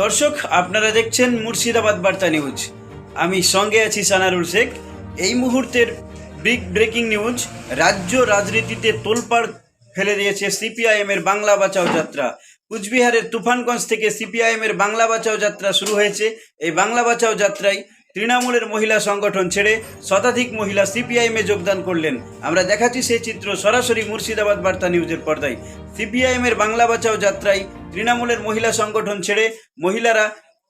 দর্শক, আপনারা দেখছেন মুর্শিদাবাদ বার্তা নিউজ। আমি সঙ্গে আছি সানারুল শেখ। এই মুহূর্তের বিগ ব্রেকিং নিউজ রাজ্য রাজনীতিতে তোলপাড় ফেলে দিয়েছে সিপিআইএম এর বাংলা বাঁচাও যাত্রা। কুচবিহারের তুফানগঞ্জ থেকে সিপিআইএম এর বাংলা বাঁচাও যাত্রা শুরু হয়েছে। এই বাংলা বাঁচাও যাত্রায় তৃণমূলের মহিলা সংগঠন ছেড়ে শতাধিক মহিলা সিপিআইএম যোগদান করলেন। আমরা দেখাচ্ছি সেই চিত্র সরাসরি মুর্শিদাবাদ বার্তা নিউজের পর্দায়। সিপিআইএম এর বাংলা বাঁচাও যাত্রায় তৃণমূলের মহিলা সংগঠন ছেড়ে মহিলারা,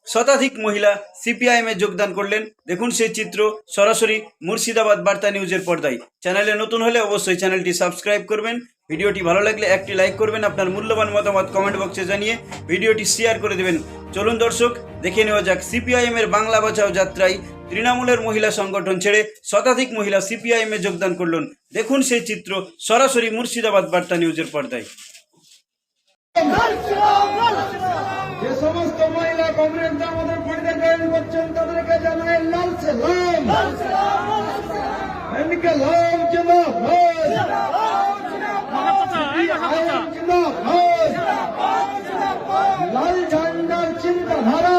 শতাধিক মহিলা সিপিআইএম যোগদান করলেন। দেখুন সেই চিত্র সরাসরি মুর্শিদাবাদ বার্তা নিউজের পর্দায়। চ্যানেলে নতুন হলে অবশ্যই চ্যানেলটি সাবস্ক্রাইব করবেন ভিডিওটি ভালো লাগলে একটি লাইক করবেন আপনার মূল্যবান মতামত কমেন্ট বক্সে জানিয়ে ভিডিওটি শেয়ার করে দেবেন। চলুন দর্শক দেখে নেওয়া যাক সিপিআইএম এর বাংলা বাঁচাও যাত্রায় তৃণমূলের মহিলা সংগঠন ছেড়ে শতাধিক মহিলা সিপিআইএম এ যোগদান করলেন। দেখুন সেই চিত্র সরাসরি মুর্শিদাবাদ বার্তা নিউজের পর্দায়। যে সমস্ত মহিলা কংগ্রেস আমাদের পড়তে জয়েন করছেন তাদেরকে জানাই লাল সালাম। এনকে লাল জিন্দাবাদ আইন জিন্দাবাদ লাল ঝান্ডার চিন্তাধারা